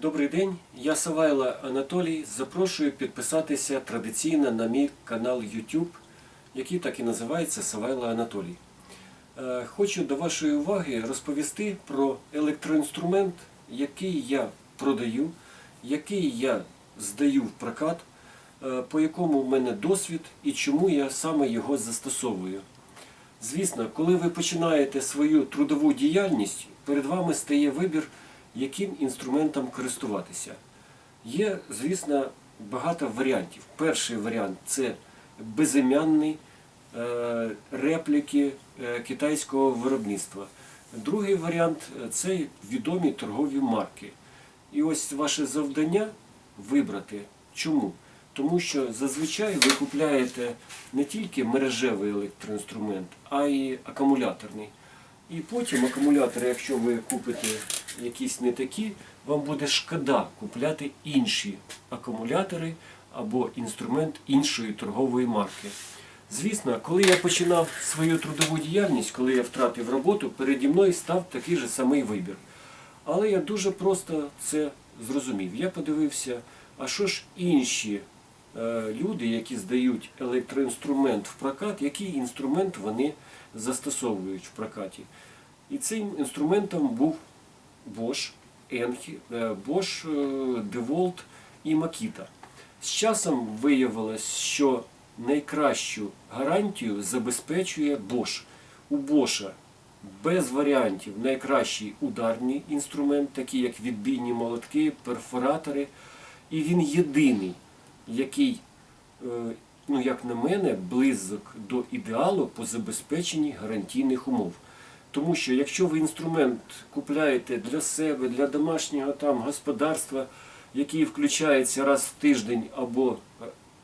Добрий день, я Савайло Анатолій. Запрошую підписатися традиційно на мій канал YouTube, який так і називається Савайло Анатолій. Е, Хочу до вашої уваги розповісти про електроінструмент, який я продаю, який я здаю в прокат, е, по якому в мене досвід і чому я саме його застосовую. Звісно, коли ви починаєте свою трудову діяльність, перед вами стає вибір, яким інструментом користуватися. Є, звісно, багато варіантів. Перший варіант це безім'янний е, репліки е, китайського виробництва. Другий варіант це відомі торгові марки. І ось ваше завдання вибрати. Чому? Тому що зазвичай ви купляєте не тільки мережевий електроінструмент, а й акумуляторний. І потім акумулятори, якщо ви купите якісь не такі, вам буде шкода купляти інші акумулятори або інструмент іншої торгової марки. Звісно, коли я починав свою трудову діяльність, коли я втратив роботу, переді мною став такий же самий вибір. Але я дуже просто це зрозумів. Я подивився, а що ж інші е, люди, які здають електроінструмент в прокат, який інструмент вони застосовують в прокаті. І цим інструментом був Bosch, Enchi, е, Bosch, е, DeWalt і Makita. З часом виявилось, що найкращу гарантію забезпечує Bosch. У Bosch без варіантів найкращий ударний інструмент, такий як відбійні молотки, перфоратори. І він єдиний, який, е, ну як на мене, близок до ідеалу по забезпеченні гарантійних умов. Тому що якщо ви інструмент купляєте для себе, для домашнього там господарства, який включається раз в тиждень або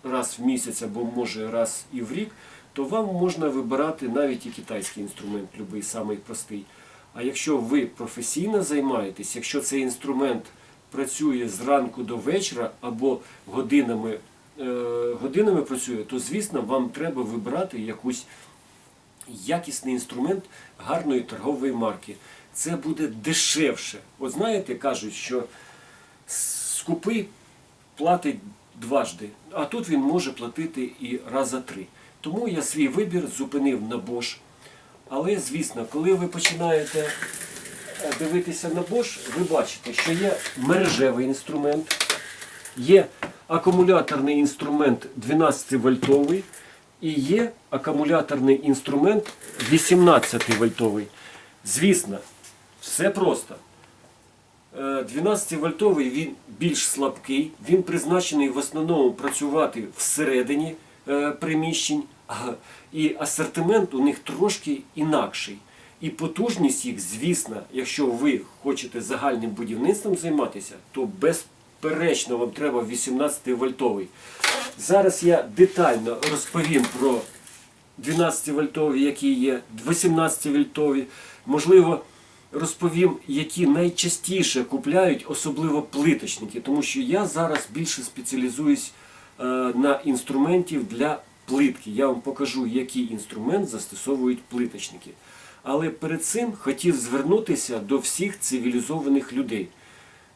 раз в місяць, або може раз і в рік, то вам можна вибирати навіть і китайський інструмент, любий самий простий. А якщо ви професійно займаєтесь, якщо цей інструмент працює зранку до вечора або годинами, е, годинами працює, то звісно вам треба вибирати якусь якісний інструмент гарної торгової марки. Це буде дешевше. От знаєте, кажуть, що скупий платить дважди, а тут він може платити і раза три. Тому я свій вибір зупинив на Bosch. Але, звісно, коли ви починаєте е, дивитися на Bosch, ви бачите, що є мережевий інструмент, є акумуляторний інструмент 12 вольтовий і є акумуляторний інструмент 18 вольтовий. Звісно, все просто. 12-вольтовий він більш слабкий, він призначений в основному працювати всередині е, приміщень, і асортимент у них трошки інакший. І потужність їх, звісно, якщо ви хочете загальним будівництвом займатися, то безперечно вам треба 18-вольтовий. Зараз я детально розповім про 12-вольтові, які є, 18-вольтові. Можливо, розповім, які найчастіше купляють, особливо плиточники, тому що я зараз більше спеціалізуюсь е, на інструментів для плитки. Я вам покажу, який інструмент застосовують плиточники. Але перед цим хотів звернутися до всіх цивілізованих людей.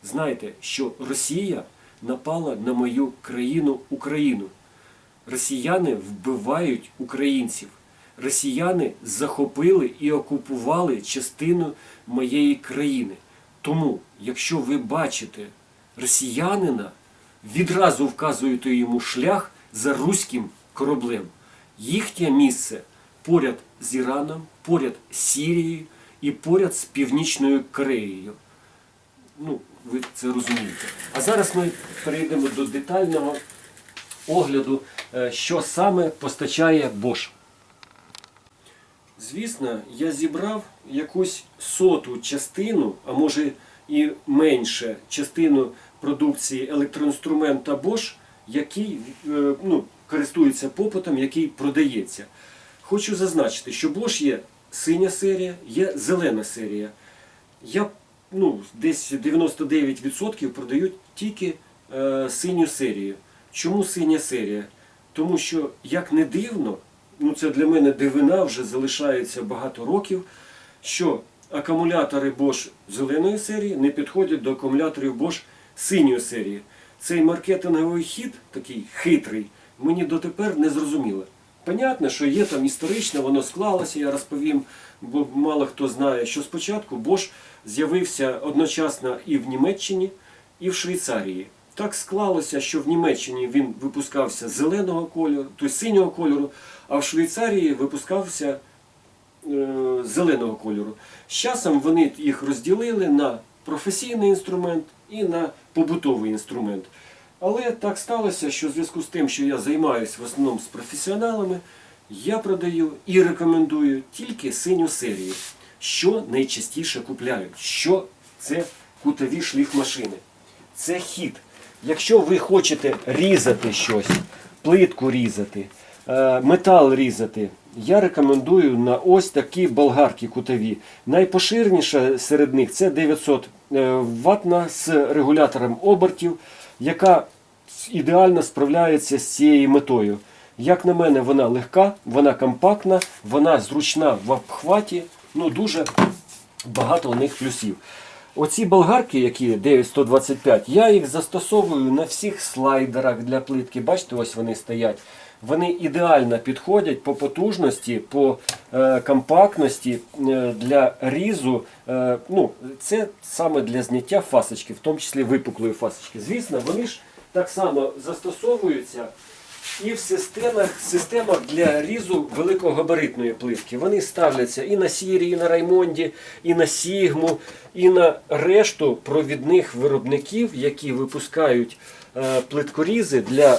Знайте, що Росія напала на мою країну Україну. Росіяни вбивають українців. Росіяни захопили і окупували частину моєї країни. Тому, якщо ви бачите росіянина, відразу вказуєте йому шлях за руським кораблем. Їхнє місце поряд з Іраном, поряд з Сірією і поряд з Північною Кореєю. Ну, ви це розумієте. А зараз ми перейдемо до детального огляду, е, що саме постачає Bosch. Звісно, я зібрав якусь соту частину, а може і менше частину продукції електроінструмента Bosch, який е, ну, користується попитом, який продається. Хочу зазначити, що Bosch є синя серія, є зелена серія. Я ну, десь 99% продають тільки е, синю серію. Чому синя серія? Тому що, як не дивно, ну це для мене дивина вже залишається багато років, що акумулятори Bosch зеленої серії не підходять до акумуляторів Bosch синьої серії. Цей маркетинговий хід, такий хитрий, мені дотепер не зрозуміло. Понятно, що є там історично, воно склалося, я розповім, бо мало хто знає, що спочатку Bosch з'явився одночасно і в Німеччині, і в Швейцарії. Так склалося, що в Німеччині він випускався зеленого кольору, тобто синього кольору, а в Швейцарії випускався е, зеленого кольору. З часом вони їх розділили на професійний інструмент і на побутовий інструмент. Але так сталося, що в зв'язку з тим, що я займаюся в основному з професіоналами, я продаю і рекомендую тільки синю серію. Що найчастіше купляють? Що це кутові шліфмашини? Це хід. Якщо ви хочете різати щось, плитку різати, е, метал різати, я рекомендую на ось такі болгарки кутові. Найпоширеніша серед них це 900 е, ватна з регулятором обертів, яка ідеально справляється з цією метою. Як на мене, вона легка, вона компактна, вона зручна в обхваті. Ну, дуже багато у них плюсів. Оці болгарки, які 9125, я їх застосовую на всіх слайдерах для плитки. Бачите, ось вони стоять. Вони ідеально підходять по потужності, по е, компактності е, для різу. Е, ну, це саме для зняття фасочки, в тому числі випуклої фасочки. Звісно, вони ж так само застосовуються і в системах, системах для різу великогабаритної плитки. Вони ставляться і на Сірі, і на Раймонді, і на Сігму, і на решту провідних виробників, які випускають е, плиткорізи для е,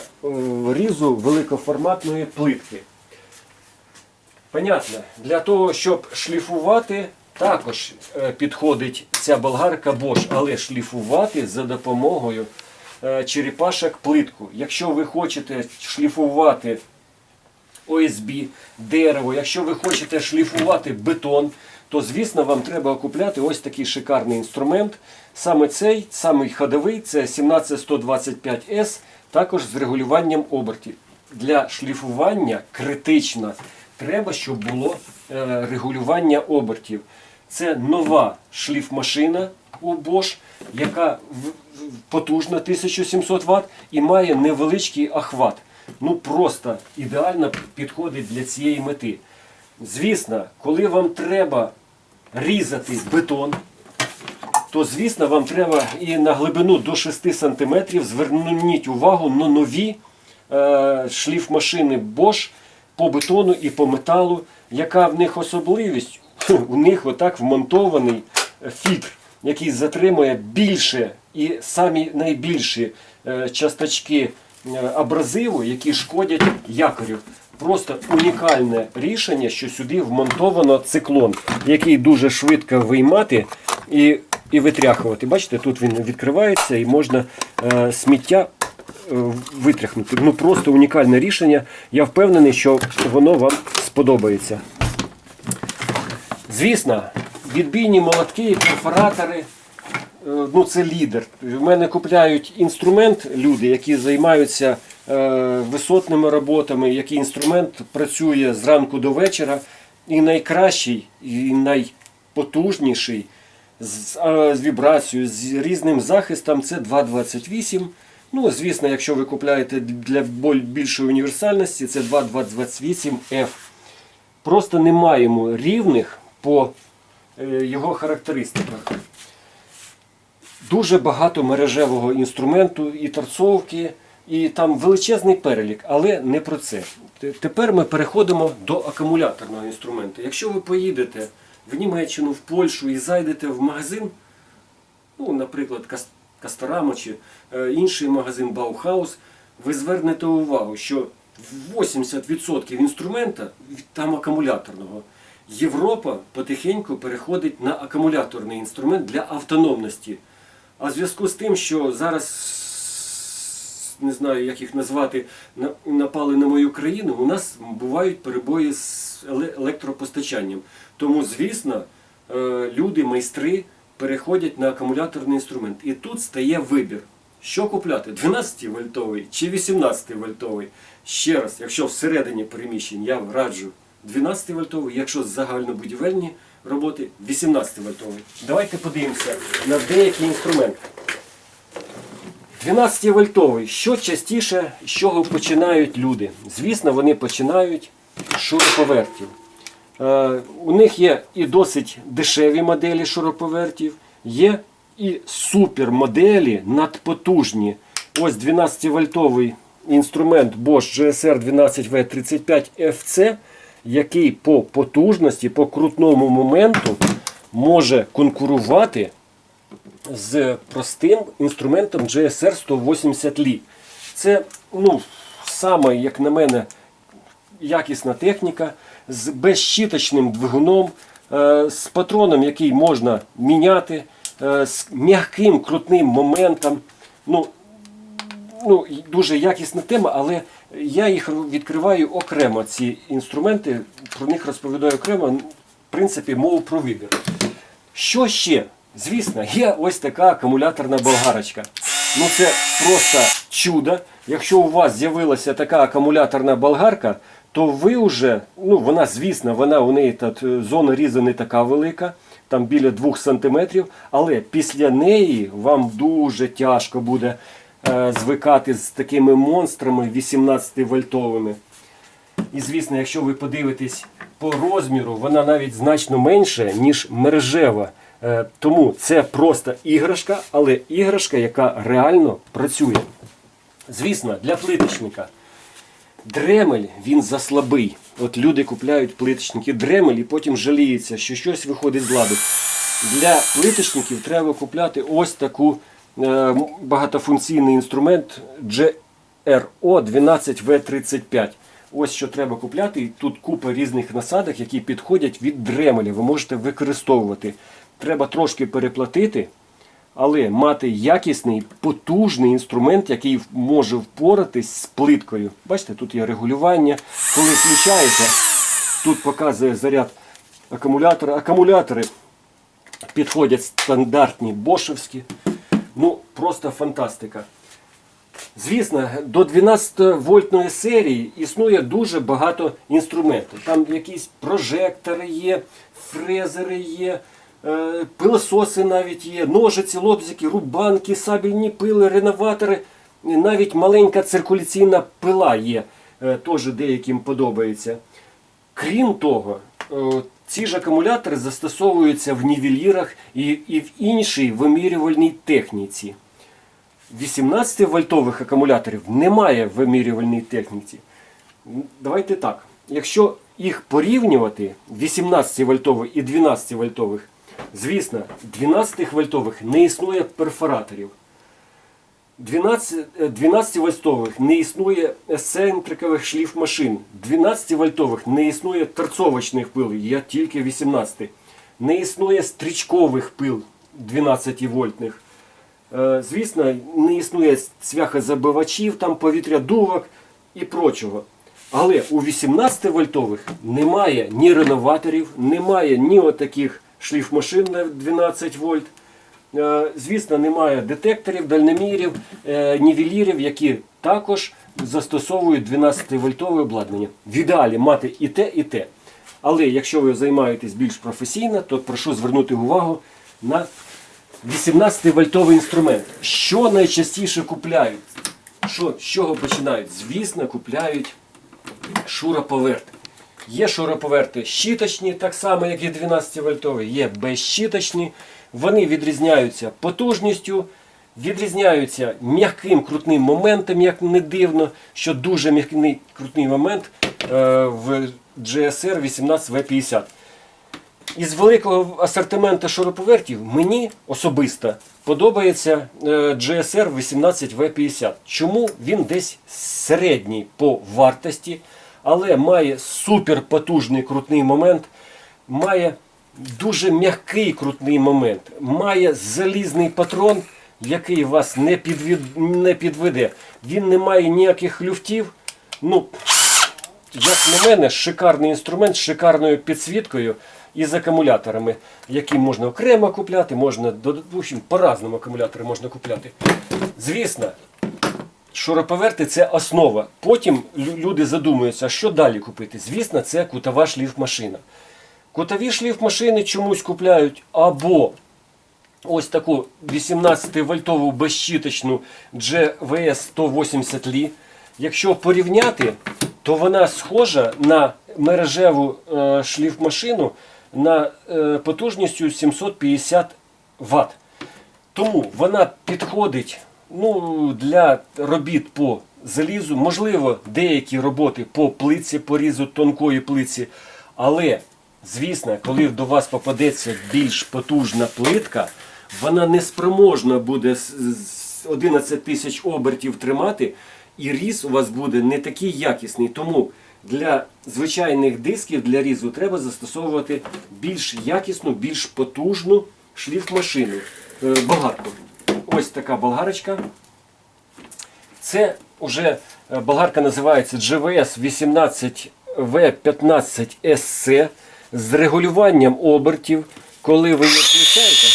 різу великоформатної плитки. Понятно, для того, щоб шліфувати, також е, підходить ця болгарка Bosch, але шліфувати за допомогою черепашок плитку. Якщо ви хочете шліфувати ОСБ, дерево, якщо ви хочете шліфувати бетон, то звісно вам треба купляти ось такий шикарний інструмент. Саме цей, самий ходовий, це 17125S, також з регулюванням обертів. Для шліфування критично треба, щоб було е, регулювання обертів. Це нова шліфмашина у Bosch, яка потужна 1700 Вт і має невеличкий охват. Ну просто ідеально підходить для цієї мети. Звісно, коли вам треба різати бетон, то звісно вам треба і на глибину до 6 см зверніть увагу на нові е, шліфмашини Bosch по бетону і по металу. Яка в них особливість? У них отак вмонтований фільтр, який затримує більше і самі найбільші е, часточки е, абразиву, які шкодять якорю. Просто унікальне рішення, що сюди вмонтовано циклон, який дуже швидко виймати і, і витряхувати. Бачите, тут він відкривається і можна е, сміття е, витряхнути. Ну просто унікальне рішення. Я впевнений, що воно вам сподобається. Звісно, відбійні молотки, перфоратори, е, ну це лідер. В мене купляють інструмент люди, які займаються е, висотними роботами, який інструмент працює зранку до вечора. І найкращий, і найпотужніший з, е, з вібрацією, з різним захистом це 2.28. Ну, звісно, якщо ви купляєте для більшої універсальності, це 2.28F. Просто не маємо рівних по е, його характеристиках. Дуже багато мережевого інструменту і торцовки, і там величезний перелік, але не про це. Тепер ми переходимо до акумуляторного інструменту. Якщо ви поїдете в Німеччину, в Польщу і зайдете в магазин, ну, наприклад, Кас- чи е, інший магазин Баухаус, ви звернете увагу, що 80% інструмента там акумуляторного. Європа потихеньку переходить на акумуляторний інструмент для автономності. А в зв'язку з тим, що зараз не знаю, як їх назвати, на- напали на мою країну, у нас бувають перебої з електропостачанням. Тому, звісно, е, люди, майстри переходять на акумуляторний інструмент. І тут стає вибір. Що купляти? 12 вольтовий чи 18 вольтовий? Ще раз, якщо всередині приміщень, я раджу 12 вольтовий, якщо загальнобудівельні роботи 18 вольтовий. Давайте подивимося на деякі інструменти. 12 вольтовий. Що частіше, з чого починають люди? Звісно, вони починають з шуруповертів. Е, у них є і досить дешеві моделі шуруповертів, є і супермоделі надпотужні. Ось 12-вольтовий інструмент Bosch GSR 12V35 FC, який по потужності, по крутному моменту може конкурувати з простим інструментом GSR 180 Li. Це, ну, саме, як на мене, якісна техніка з безщіточним двигуном, е, з патроном, який можна міняти, е, з м'яким крутним моментом. Ну, ну, дуже якісна тема, але я їх відкриваю окремо, ці інструменти, про них розповідаю окремо, в принципі, мову про вибір. Що ще? Звісно, є ось така акумуляторна болгарочка. Ну це просто чудо. Якщо у вас з'явилася така акумуляторна болгарка, то ви вже, ну вона, звісно, вона у неї тут е, зона різу не така велика, там біля 2 см, але після неї вам дуже тяжко буде звикати з такими монстрами 18-вольтовими. І звісно, якщо ви подивитесь по розміру, вона навіть значно менша, ніж мережева. Е, Тому це просто іграшка, але іграшка, яка реально працює. Звісно, для плиточника. Дремель він заслабий. От люди купляють плиточники Дремель і потім жаліються, що щось виходить з ладу. Для плиточників треба купляти ось таку е, багатофункційний інструмент GRO 12V35. Ось що треба купляти. Тут купа різних насадок, які підходять від дремеля. Ви можете використовувати. Треба трошки переплатити, але мати якісний, потужний інструмент, який може впоратись з плиткою. Бачите, тут є регулювання. Коли включаєте, тут показує заряд акумулятора. Акумулятори підходять стандартні бошевські. Ну, просто фантастика. Звісно, до 12-вольтної серії існує дуже багато інструментів. Там якісь прожектори є, фрезери є, е, пилососи навіть є, ножиці, лобзики, рубанки, сабельні пили, реноватори. Навіть маленька циркуляційна пила є, е, теж деяким подобається. Крім того, е, ці ж акумулятори застосовуються в нівелірах і, і в іншій вимірювальній техніці. 18-вольтових акумуляторів немає в вимірювальній техніці. Давайте так. Якщо їх порівнювати 18-вольтових і 12-вольтових, звісно, 12-вольтових не існує перфораторів. 12, 12-вольтових не існує есцентрикових шліфмашин. 12-вольтових не існує торцовочних пил, є тільки 18. Не існує стрічкових пил 12-вольтних. Е, Звісно, не існує цвяхозабивачів, там повітрядувок і прочого. Але у 18-вольтових немає ні реноваторів, немає ні отаких шліфмашин на 12 вольт. Е, Звісно, немає детекторів, дальномірів, е, нівелірів, які також застосовують 12-вольтове обладнання. В ідеалі мати і те, і те. Але якщо ви займаєтесь більш професійно, то прошу звернути увагу на 18-вольтовий інструмент. Що найчастіше купляють? Що, з чого починають? Звісно, купляють шуруповерти. Є шуруповерти щіточні, так само, як і 12-вольтові, є безщіточні. Вони відрізняються потужністю, відрізняються м'яким крутним моментом, як не дивно, що дуже м'який крутний момент е, в GSR 18V50. Із великого асортименту шуруповертів мені особисто подобається е, GSR 18V50. Чому він десь середній по вартості, але має суперпотужний крутний момент, має дуже м'який крутний момент, має залізний патрон, який вас не, підвід... не підведе. Він не має ніяких люфтів. Ну, як на мене, шикарний інструмент з шикарною підсвіткою і з акумуляторами, які можна окремо купляти, можна в общем, по-разному акумулятори можна купляти. Звісно, шуруповерти це основа. Потім люди задумуються, що далі купити. Звісно, це кутова шліфмашина. Кутові шліфмашини чомусь купляють або ось таку 18-вольтову безщіточну GVS 180 Li. Якщо порівняти, то вона схожа на мережеву е, шліфмашину на е, потужністю 750 Вт. Тому вона підходить ну, для робіт по залізу, можливо, деякі роботи по плитці, по різу тонкої плитці. Але, звісно, коли до вас попадеться більш потужна плитка, вона не спроможна буде з- з 11 тисяч обертів тримати, і різ у вас буде не такий якісний. Тому для звичайних дисків для різу треба застосовувати більш якісну, більш потужну шліфмашину. Е, Болгарку. Ось така болгарочка. Це вже е, болгарка називається GVS 18V15 SC з регулюванням обертів. Коли ви її включаєте,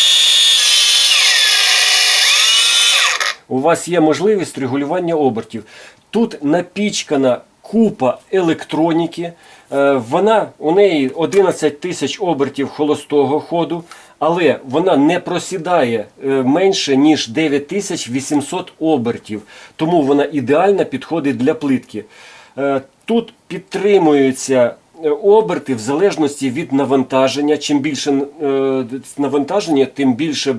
у вас є можливість регулювання обертів. Тут напічкана купа електроніки. Е, Вона у неї 11 тисяч обертів холостого ходу, але вона не просідає е, менше ніж 9800 обертів. Тому вона ідеально підходить для плитки. Е, Тут підтримуються е, оберти в залежності від навантаження. Чим більше е, навантаження, тим більше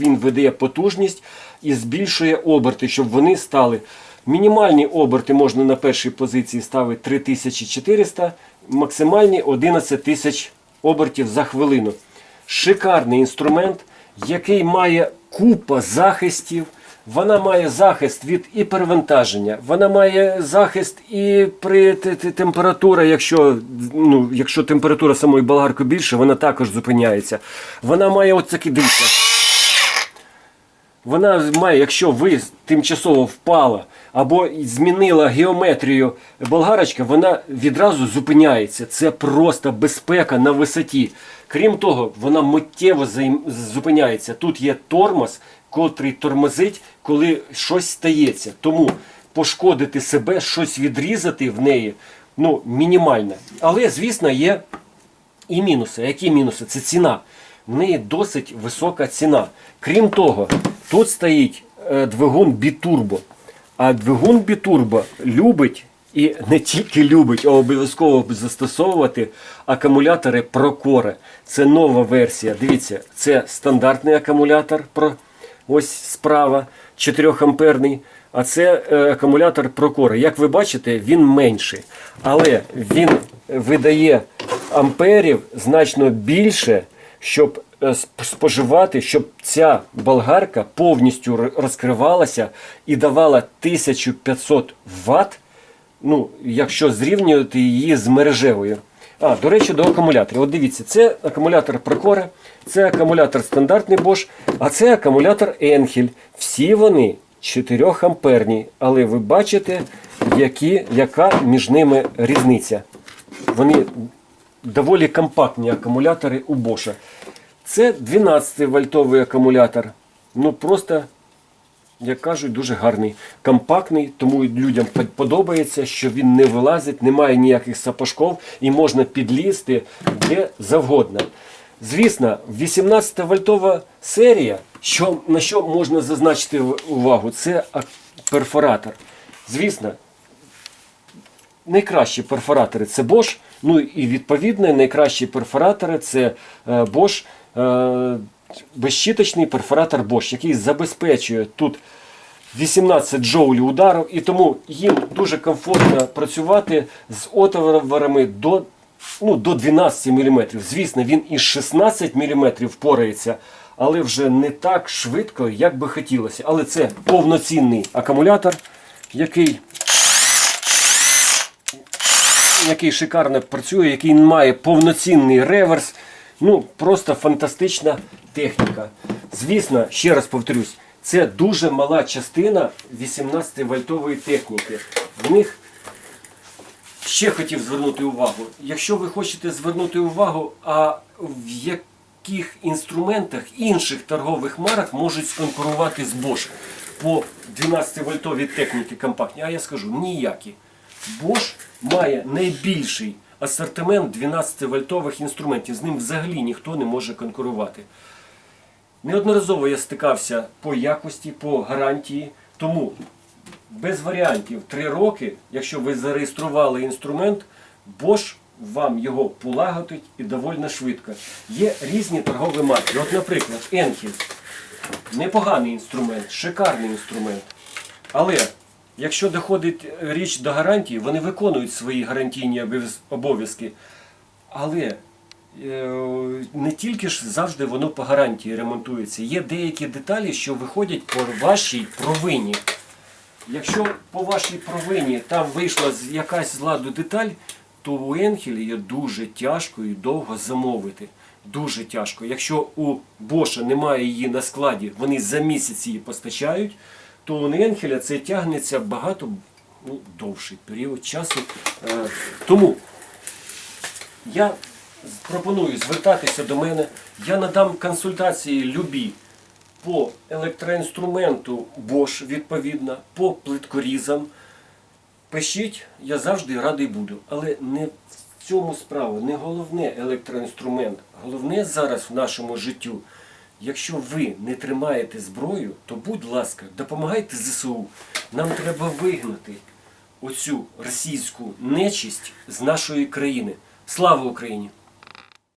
він видає потужність і збільшує оберти, щоб вони стали. Мінімальні оберти можна на першій позиції ставити 3400, максимальні 11 тисяч обертів за хвилину. Шикарний інструмент, який має купа захистів. Вона має захист від і перевантаження, вона має захист і при те- те- температура, якщо, ну, якщо температура самої болгарки більше, вона також зупиняється. Вона має от такі дивіться. Вона має, якщо ви тимчасово впала або змінила геометрію болгарочка, вона відразу зупиняється. Це просто безпека на висоті. Крім того, вона миттєво зупиняється. Тут є тормоз, котрий тормозить, коли щось стається. Тому пошкодити себе, щось відрізати в неї ну, мінімально. Але, звісно, є і мінуси. Які мінуси? Це ціна. В неї досить висока ціна. Крім того, тут стоїть е, двигун бітурбо. А двигун бітурбо любить і не тільки любить, а обов'язково застосовувати акумулятори Procore. Це нова версія. Дивіться, це стандартний акумулятор. Ось справа, 4 амперний. А це е, акумулятор Procore. Як ви бачите, він менший. Але він видає амперів значно більше, щоб е, споживати, щоб ця болгарка повністю розкривалася і давала 1500 Вт, ну, якщо зрівнювати її з мережевою. А, до речі, до акумуляторів. От дивіться, це акумулятор Procore, це акумулятор стандартний Bosch, а це акумулятор Enhel. Всі вони 4 амперні, але ви бачите, які, яка між ними різниця. Вони доволі компактні акумулятори у Bosch. Це 12 вольтовий акумулятор. Ну просто, як кажуть, дуже гарний, компактний, тому людям подобається, що він не вилазить, немає ніяких сапожков і можна підлізти де завгодно. Звісно, 18-вольтова серія, що, на що можна зазначити увагу, це перфоратор. Звісно, найкращі перфоратори це Bosch. Ну і відповідно найкращі перфоратори це е, Bosch, безщіточний перфоратор Bosch, який забезпечує тут 18 джоулів удару, і тому їм дуже комфортно працювати з отворами до, ну, до 12 мм. Звісно, він із 16 мм впорається, але вже не так швидко, як би хотілося. Але це повноцінний акумулятор, який який шикарно працює, який має повноцінний реверс. Ну, просто фантастична техніка. Звісно, ще раз повторюсь, це дуже мала частина 18-вольтової техніки. В них ще хотів звернути увагу. Якщо ви хочете звернути увагу, а в яких інструментах інших торгових марок можуть сконкурувати з Bosch по 12-вольтовій техніці компактні, а я скажу ніякі. Bosch має найбільший асортимент 12-вольтових інструментів. З ним взагалі ніхто не може конкурувати. Неодноразово я стикався по якості, по гарантії. Тому без варіантів 3 роки, якщо ви зареєстрували інструмент, Bosch вам його полагодить і доволі швидко. Є різні торгові марки. От, наприклад, Enkel. Непоганий інструмент, шикарний інструмент. Але якщо доходить річ до гарантії, вони виконують свої гарантійні обов'язки. Але е, не тільки ж завжди воно по гарантії ремонтується. Є деякі деталі, що виходять по вашій провині. Якщо по вашій провині там вийшла якась з ладу деталь, то у Енхелі є дуже тяжко і довго замовити. Дуже тяжко. Якщо у Боша немає її на складі, вони за місяць її постачають, то у Енхеля це тягнеться багато ну, довший період часу. Е, тому я пропоную звертатися до мене. Я надам консультації любі по електроінструменту Bosch, відповідно, по плиткорізам. Пишіть, я завжди радий буду. Але не в цьому справа, не головне електроінструмент. Головне зараз в нашому життю. Якщо ви не тримаєте зброю, то будь ласка, допомагайте ЗСУ. Нам треба вигнати оцю російську нечисть з нашої країни. Слава Україні!